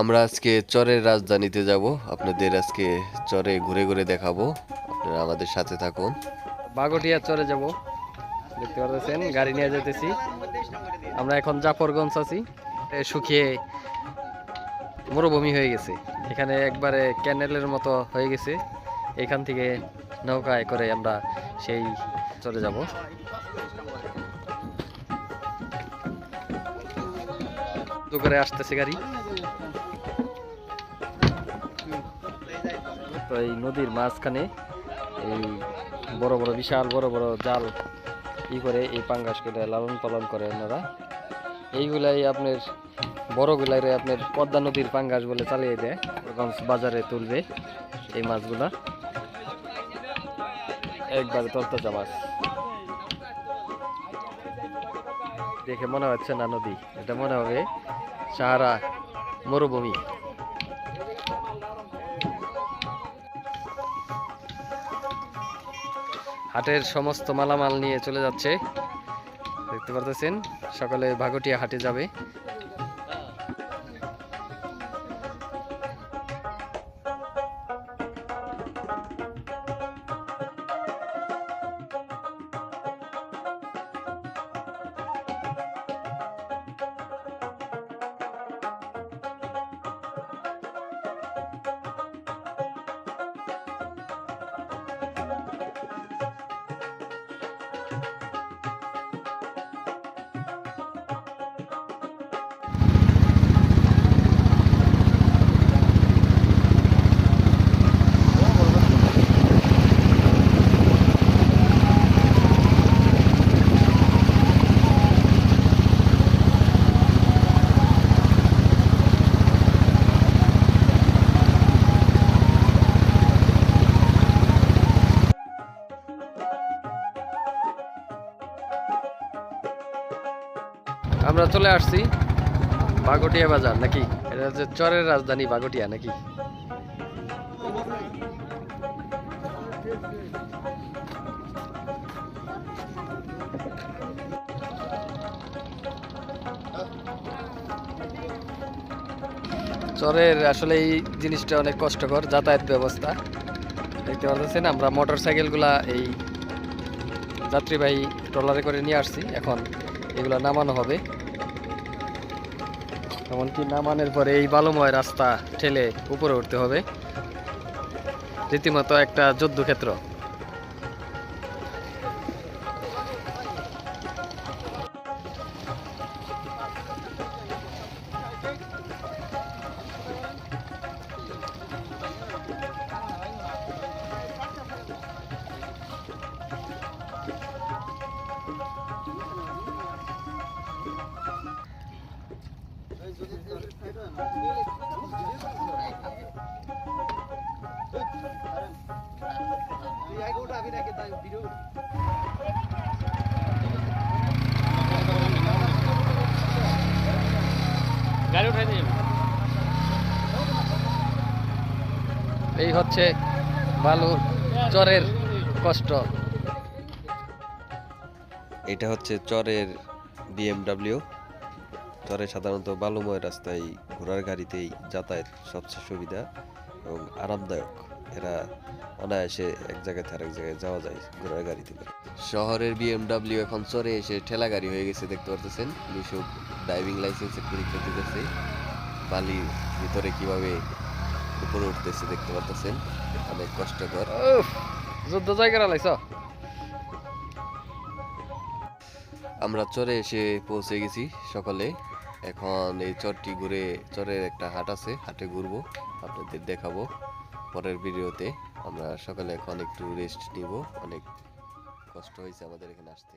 আমরা আজকে চরের রাজধানীতে যাব। আপনাদের আজকে চরে ঘুরে ঘুরে দেখাবো। আপনারা আমাদের সাথে থাকুন। বাগটিয়া চরে যাব। দেখতে পাচ্ছেন গাড়ি নিয়ে যেতেছি আমরা এখন জাফরগঞ্জ আছি। শুকিয়ে মরুভূমি হয়ে গেছে। এখানে একবারে ক্যানেলের মতো হয়ে গেছে। এখান থেকে নৌকায় করে আমরা সেই চলে যাব। করে আসতেছে গাড়ি। তো এই নদীর মাঝখানে এই বড় বড় বিশাল বড় বড় জাল ই করে এই পাঙ্গাসগুলো লালন পালন করে ওনারা এইগুলাই আপনার বড়গুলাই আপনার পদ্মা নদীর পাঙ্গাস বলে চালিয়ে দেয় বাজারে তুলবে এই মাছগুলা। একবারে তরতাজা মাছ। দেখে মনে হচ্ছে না নদী, এটা মনে হবে সাহারা মরুভূমি। হাটের সমস্ত মালামাল নিয়ে চলে যাচ্ছে। দেখতে পারতেছেন সকালে ভাগটিয়া হাটে যাবে। আমরা চলে আসছি বাগটিয়া বাজার, নাকি? এটা হচ্ছে চরের রাজধানী বাগটিয়া, নাকি? চরের আসলে এই জিনিসটা অনেক কষ্টকর, যাতায়াত ব্যবস্থা। দেখতে পাচ্ছেন আমরা মোটর সাইকেলগুলা এই যাত্রীবাহী ট্রলারে করে নিয়ে আসছি। এখন এগুলো নামানো হবে। এমনকি নামানোর পরে এই বালুময় রাস্তা ঠেলে উপরে উঠতে হবে। রীতিমতো একটা যুদ্ধক্ষেত্র। গাড়ি উঠাই দিন। এই হচ্ছে বালু চরের কষ্ট। এটা হচ্ছে চরের বিএমডাব্লিউ। চরে সাধারণত বালুময় রাস্তায় ঘোড়ার গাড়িতেই যাতায়াত সবচেয়ে সুবিধা এবং আরামদায়ক। এরা অনায়াসে এক জায়গা থেকে আরেক জায়গায় যাওয়া যায় ঘোড়ার গাড়িতে করে শহরের বিএমডাব্লিউ এখন চরে এসে ঠেলা গাড়ি হয়ে গেছে দেখতে পারতেছেন? মিশুক ড্রাইভিং লাইসেন্সের পরীক্ষা দিতেছে। বালির ভিতরে কীভাবে উপরে উঠতেছে দেখতে পারতেছেন? অনেক কষ্টকর। যুদ্ধ জায়গা লাইছ আমরা চরে এসে পৌঁছে গেছি সকালে। এখন এই চরটি ঘুরে চরের একটা হাট আছে হাটে ঘুরবো আপনাদের দেখাবো। পরের ভিডিওতে আমরা সকালে এখন একটু রেস্ট নিব। অনেক কষ্ট হয়েছে আমাদের এখানে আসতে।